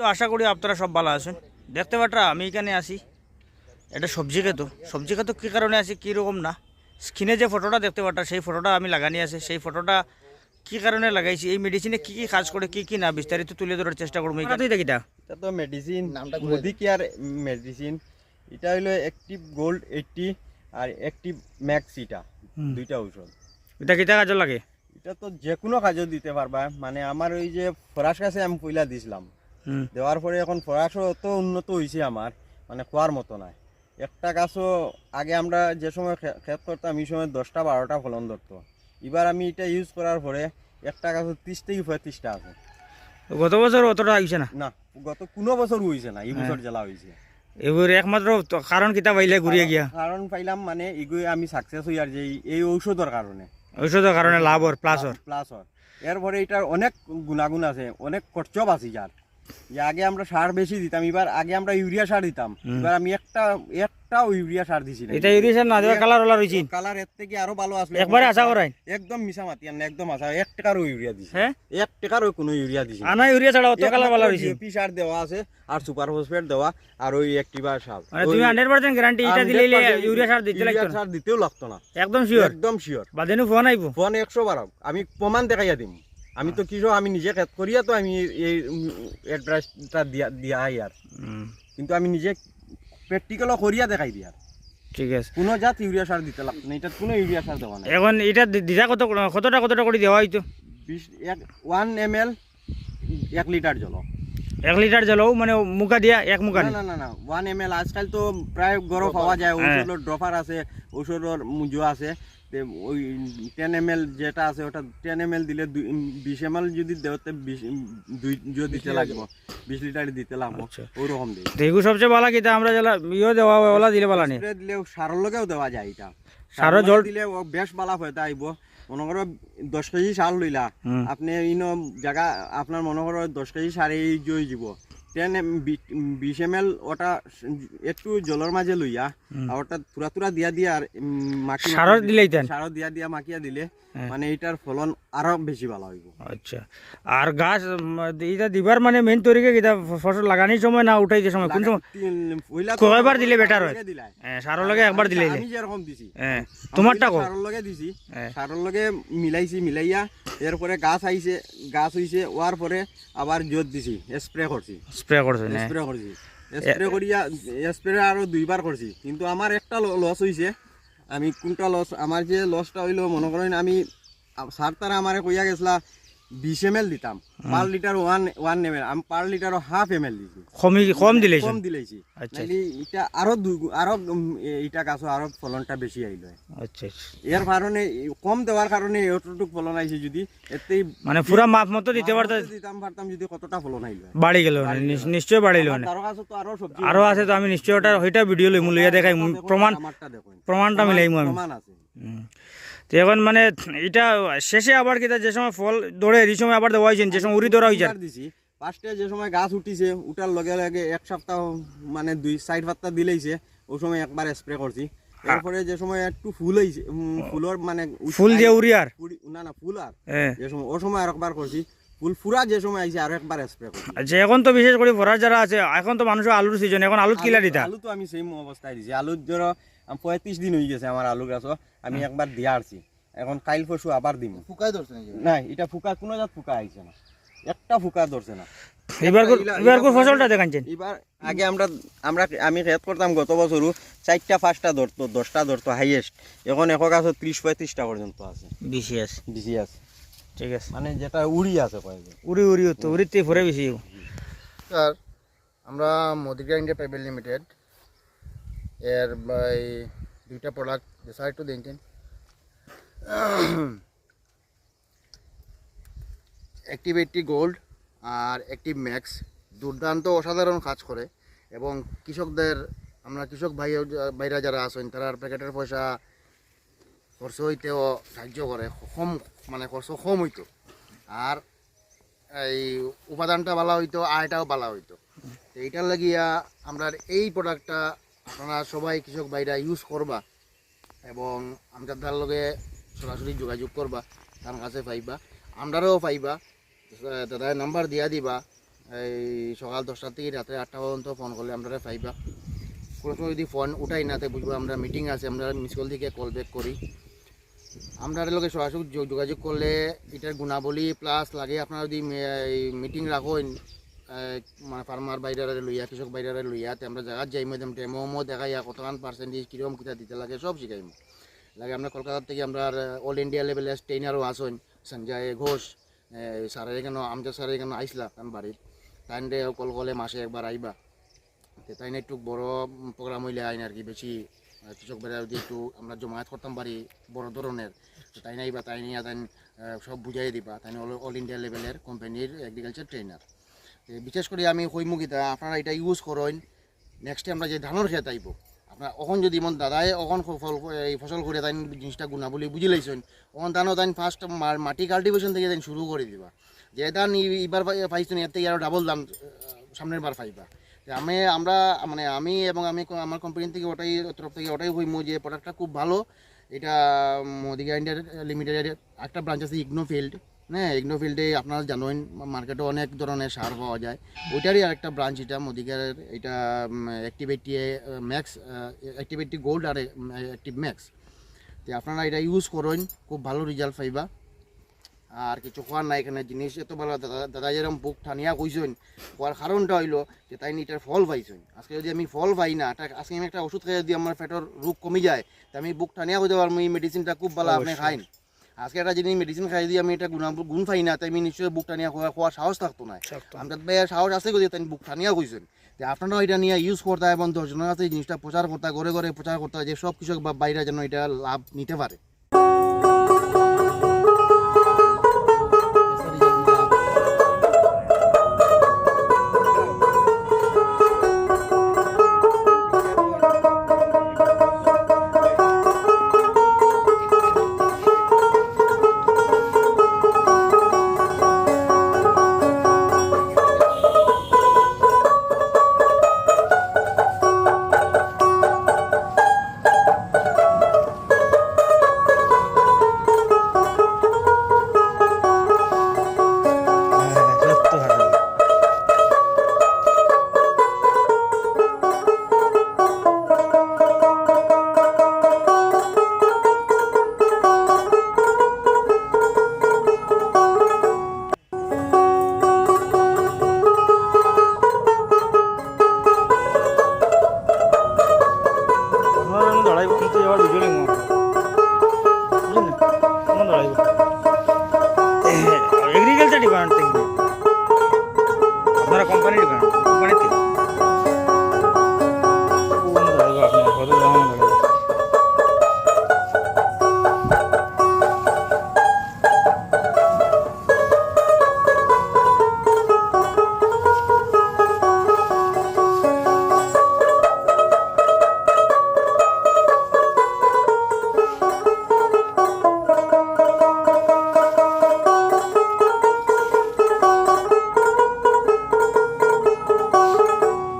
তো আশা করি আপনারা সব ভালো আছেন। দেখতে পাটরা আমি এখানে আসি এটা সবজি খেতো সবজি খেতো কী কারণে আছি কীরকম না? স্ক্রিনে যে ফটোটা দেখতে পাটরা সেই ফটোটা আমি লাগানি আছে। সেই ফটোটা কী কারণে লাগাইছি? এই মেডিসিনে কী কী কাজ করে কী কী না বিস্তারিত তুলে ধরার চেষ্টা করব এটা তো মেডিসিন মোদি কেয়ার মেডিসিন এটা হলো অ্যাক্টিভ গোল্ড এইটটি আর অ্যাক্টিভ ম্যাক্স এটা। দুইটা ঔষধ। এটা কিতা কাজে লাগে? এটা তো যে কোনো কাজও দিতে পারবা। মানে আমার ওই যে ফরাস কাছে আমি পইলা দিছিলাম। দেওয়ার পরে এখন ফরাসও অত উন্নত হয়েছে আমার মানে খোয়ার মতো নয় একটা গাছও আগে আমরা যে সময় ক্ষেত করতাম এই সময় দশটা বারোটা ফলন ধরতো। এবার আমি এটা ইউজ করার পরে একটা গাছও ত্রিশ থেকে পঁয়ত্রিশটা আছে। গত বছর অতটা আইছে না? না গত কোনো বছর হয়েছে না এই বছর জেলা হয়েছে এবার একমাত্র কারণ কিতা পাইলে ঘুরিয়ে গিয়া। কারণ পাইলাম মানে এগুলো আমি সাকসেস হই আর যে এই- ঔষধের কারণে ঔষধের কারণে লাভ ওর প্লাস ওর প্লাস হয় এরপরে এটার অনেক গুণাগুণ আছে অনেক খরচও আছে যার যে আগে আমরা সার বেশি দিতাম এবার আগে আমরা ইউরিয়া সার দিতাম। এবার আমি একটা একটাও ইউরিয়া সার দিছি না। এটা ইউরিশন না দেওয়া কালার ওলা রয়েছে কালারের থেকে আরও ভালো আসলো। একবারে আশা করাই একদম মিশা মাতি আর না, একদম আশা এক টাকারও ইউরিয়া দিছি হ্যাঁ? এক টাকারও কোনো ইউরিয়া দিছি না। আনা ইউরিয়া ছাড়া অত কালার ভালো রয়েছে ডিএপি সার দেওয়া আছে আর সুপার ফসফেট দেওয়া আর ওই অ্যাক্টিভা সার। মানে তুমি হান্ড্রেড পার্সেন্ট গ্যারান্টি এটা দিলে ইউরিয়া সার দিতে লাগতো ইউরিয়া না। সার দিতেও লাগতো না। একদম শিওর একদম শিওর বাদেনু ফোন আইব। ফোন একশো বারো। আমি প্রমাণ দেখাইয়া দিম। আমি তো কৃষক আমি নিজে খেত করিয়া তো আমি এই অ্যাড্রেসটা দিয়া দিয়া আর। কিন্তু আমি নিজে প্র্যাকটিক্যালও করিয়া দেখাই দিয়ার। ঠিক আছে। কোনো জাত ইউরিয়া সার দিতে লাগতো না এটা কোনো ইউরিয়া সার দেওয়া না এখন এটা দি- দিদা কত কতটা কতটা করে দেওয়া হইতো বিশ এক ওয়ান এম এল এক লিটার জল। এক লিটার জলও মানে মুখা দিয়া এক মুখা না না না ওয়ান এম এল আজকাল তো প্রায় গরম পাওয়া যায় হ্যাঁ। ড্রপার আছে ঔষধের মুজো আছে তে ওই টেন এম এল যেটা আছে ওটা টেন এম এল দিলে বিশ এম এল যদি দেও তে দুই জো দিতে লাগবে। বিশ লিটার দিতে লাগবে আচ্ছা। ওরকম দিই দেখু সবচেয়ে ভালো কিতা আমরা যেলা ইয়ে দেওয়া ওলা দিলে ভালো নি। স্প্রে দিলেও সারের লগেও দেওয়া যায় এটা। সারও জল- দিলে বেশ বালা হয়ে আইব মনে করো দশ কেজি সার লইলা। আপনি ইনো জায়গা আপনার মনে করো দশ কেজি সার এই জয় যাব টেন বিশ এম এল ওটা একটু জলের মাঝে লইয়া আর ওটা তুরা তুরা দিয়া দিয়া আর মাখি মাখি দিলে- সারও দিয়া দিয়া মাখিয়া দিলে। মানে এটার ফলন আরও বেশি ভালো হইব আচ্ছা। আর গাছ এটা দিবার মানে মেন তরিকে কিতা ফসল লাগানির সময় না উঠাইতে সময়? কোন সময়? কয়বার দিলে better হয়? সারও লাগে একবার দিলে আমি যেরকম দিছি। তোমারটা কো সারের লগে দিছি। সারের লগে মিলাইছি মিলাইয়া। এরপরে গাছ আইছে গাছ হইছে ওয়ার পরে আবার জোর দিছি স্প্রে করছি। স্প্রে করছি স্প্রে করছি। স্প্রে করিয়া স্প্রে আরও দুইবার করছি। কিন্তু আমার একটা লস হইছে। আমি কোনটা লস আমার যে লসটা হইল মনে করেন আমি সার তারা আমারে কইয়া গেছলা বিশ এম এল দিতাম। Per litre one one M L. আমি per litre half M L দিছি। কমি কম দিলেই কম দিলেছি আচ্ছা। এটা আরও দুই আরও এটা গাছও আরও ফলনটা বেশি আইলো আচ্ছা আচ্ছা। এর কারণে কম দেওয়ার কারণে এতটুকু ফলন আইছে যদি এতেই মানে পুরা মাপ মতো দিতে পারতো দিতাম পারতাম যদি কতটা ফলন আইলো বাড়ি গেল নিশ্চয় বাড়িল মানে। তার কাছে তো আরও সবজি আরও আছে। তো আমি নিশ্চয় ওটা ওইটা ভিডিও লইমু লইয়া দেখাই প্রমাণ প্রমাণটা মিলাইমু আমি। প্রমাণ আছে। তো এখন মানে এটা শেষে আবার কিতা যে সময় ফল ধরে এই সময় আবার দেওয়া হয়েছে যে সময় উড়ি ধরা হয়েছে দিছি। ফার্স্টে যে সময় গাছ উঠিছে উঠার লগে লগে এক সপ্তাহ মানে দুই সাইড পাত্তা দিলেইছে ওই সময় একবার স্প্রে করছি। তারপরে যে সময় একটু ফুল হইছে উম, ফুলের মানে ফুল দিয়ে উড়ি আর? ফুল- না না ফুল আর। হ্যাঁ। যে সময় ওই সময় আরেকবার করছি। ফুল ফুরা যে সময় আইছে আর একবার স্প্রে করছি। আচ্ছা এখন তো বিশেষ করে ফরার যারা আছে এখন তো মানুষের আলুর সিজন এখন আলুত কিলা দিতা? আলু তো আমি সেম অবস্থায় দিছি। আলু ধরো পঁয়ত্রিশ দিন হয়ে গেছে আমার আলু গাছ আমি একবার দিয়া আসছি এখন কাইল পরশু আবার দিম। ফুকাই ধরছে না এটা ফুকা কোনো জাত ফুকা আইছে না। একটা ফুকা ধরছে না। এবার ফসলটা দেখাচ্ছেন এবার আগে আমরা আমরা আমি খেত করতাম গত চারটা পাঁচটা ধরতো দশটা ধরতো হাইয়েস্ট এখন এক গাছ ত্রিশ পঁয়ত্রিশটা পর্যন্ত আছে। বেশি আছে। বেশি আছে। ঠিক আছে। মানে যেটা উড়ি আছে কয়েকজন উড়ি উড়ি উড়িতে বেশি স্যার আমরা মোদিকা ইন্ডিয়া প্রাইভেট লিমিটেড এর দুইটা প্রোডাক্ট ডিসাইড টু দিন অ্যাক্টিভ এইটটি গোল্ড আর অ্যাক্টিভ ম্যাক্স দুর্দান্ত অসাধারণ কাজ করে এবং কৃষকদের, আমরা কৃষক ভাই, ভাইরা যারা আছেন, তারা প্যাকেটের পয়সা খরচ হইতেও সাহায্য করে, কম মানে খরচ কম হইতো। আর এই উপাদানটা ভালো হইতো, আয়টাও ভালো হইতো। এইটার লাগিয়া আমরা এই প্রোডাক্টটা আপনারা সবাই কৃষক ভাইরা ইউজ করবা এবং আমরা তার লগে সরাসরি যোগাযোগ করবা, তার কাছে পাইবা আমরাও পাইবা। দাদা নাম্বার দিয়া দিবা। এই সকাল দশটা থেকে রাত্রে আটটা পর্যন্ত ফোন করলে আমরা পাইবা। কোনো সময় যদি ফোন উঠাই না তাই বুঝব আমরা মিটিং আছে, আমরা মিস কল থেকে কল ব্যাক করি। আমরা লোকে সরাসরি যোগ- যোগাযোগ করলে এটার গুণাবলী প্লাস লাগে, আপনারা যদি মিটিং রাখেন মানে ফার্মার বাইরে লইয়া কৃষক বাইরে লইয়া তে আমরা জায়গা যাই মধ্যে টেমো দেখাইয়া কতখান পার্সেন্টেজ কীরকম কিতা দিতে লাগে সব শিখাইম লাগে আমরা কলকাতা থেকে আমরা অল ইন্ডিয়া লেভেলে ট্রেনারও আসেন সঞ্জয় ঘোষ স্যারের এখানে আমজাদ স্যারের এখানে আইসলা তার বাড়ির তাই কল কলে মাসে একবার আইবা তে তাই একটু বড় প্রোগ্রাম হইলে আইন আর কি বেশি কৃষক বেড়া যদি একটু আমরা জমায়েত করতাম পারি বড় ধরনের তাই নাই বা তাই নিয়ে তাই সব বুঝাই দিবা। তাই অল ইন্ডিয়া লেভেলের কোম্পানির এগ্রিকালচার ট্রেনার বিশেষ করে আমি কইমুখিতা আপনারা এটা ইউজ করেন নেক্সটে আমরা যে ধানের খেত আইব আপনার অখন যদি মন দাদাই অখন ফল এই ফসল করে তাই জিনিসটা গুণাবলী বুঝি লাইছেন অখন তানো তাই ফার্স্ট মাটি কাল্টিভেশন থেকে তাই শুরু করে দিবা। যে ধান এবার পাইছেন এর থেকে আরও ডাবল দাম সামনের বার পাইবা। আমি, আমরা মানে আমি এবং আমি আমার কোম্পানি থেকে ওটাই, তরফ থেকে ওটাই হইমু যে প্রোডাক্টটা খুব ভালো। এটা মোদিগা ইন্ডিয়া লিমিটেডের একটা ব্রাঞ্চ আছে ইগনো ফিল্ড হ্যাঁ ইগনো ফিল্ডে আপনারা জানেন মার্কেটে অনেক ধরনের সার পাওয়া যায়। ওইটারই আরেকটা ব্রাঞ্চ এটা মোদিগার এটা অ্যাক্টিভিটি ম্যাক্স অ্যাক্টিভিটি গোল্ড আর অ্যাক্টিভ ম্যাক্স তো আপনারা এটা ইউজ করেন খুব ভালো রেজাল্ট পাইবা। আর কিছু খোয়ার নাই এখানে জিনিস এত ভালো দাদা যেরকম বুক ঠানিয়া কইছেন খোয়ার কারণটা হইল যে তাই এটার ফল পাইছেন। আজকে যদি আমি ফল পাই না আজকে আমি একটা ওষুধ খাই যদি আমার পেটের রোগ কমে যায় তা আমি বুক ঠানিয়া কইতে পারব এই মেডিসিনটা খুব ভালো আপনি খাইন। আজকে একটা জিনিস মেডিসিন খাই দিয়ে আমি এটা গুণাম গুণ পাই না তাই আমি নিশ্চয়ই বুক টানিয়া খোয়া খোয়ার সাহস থাকতো না আমরা ভাই সাহস আছে গিয়ে তাই বুক টানিয়া কইছেন যে আপনারাও এটা নিয়ে ইউজ করতে এবং দশজনের কাছে এই জিনিসটা প্রচার করতে ঘরে ঘরে প্রচার করতে যে সব কৃষক বা বাইরে যেন এটা লাভ নিতে পারে பண்ணிடுவேன்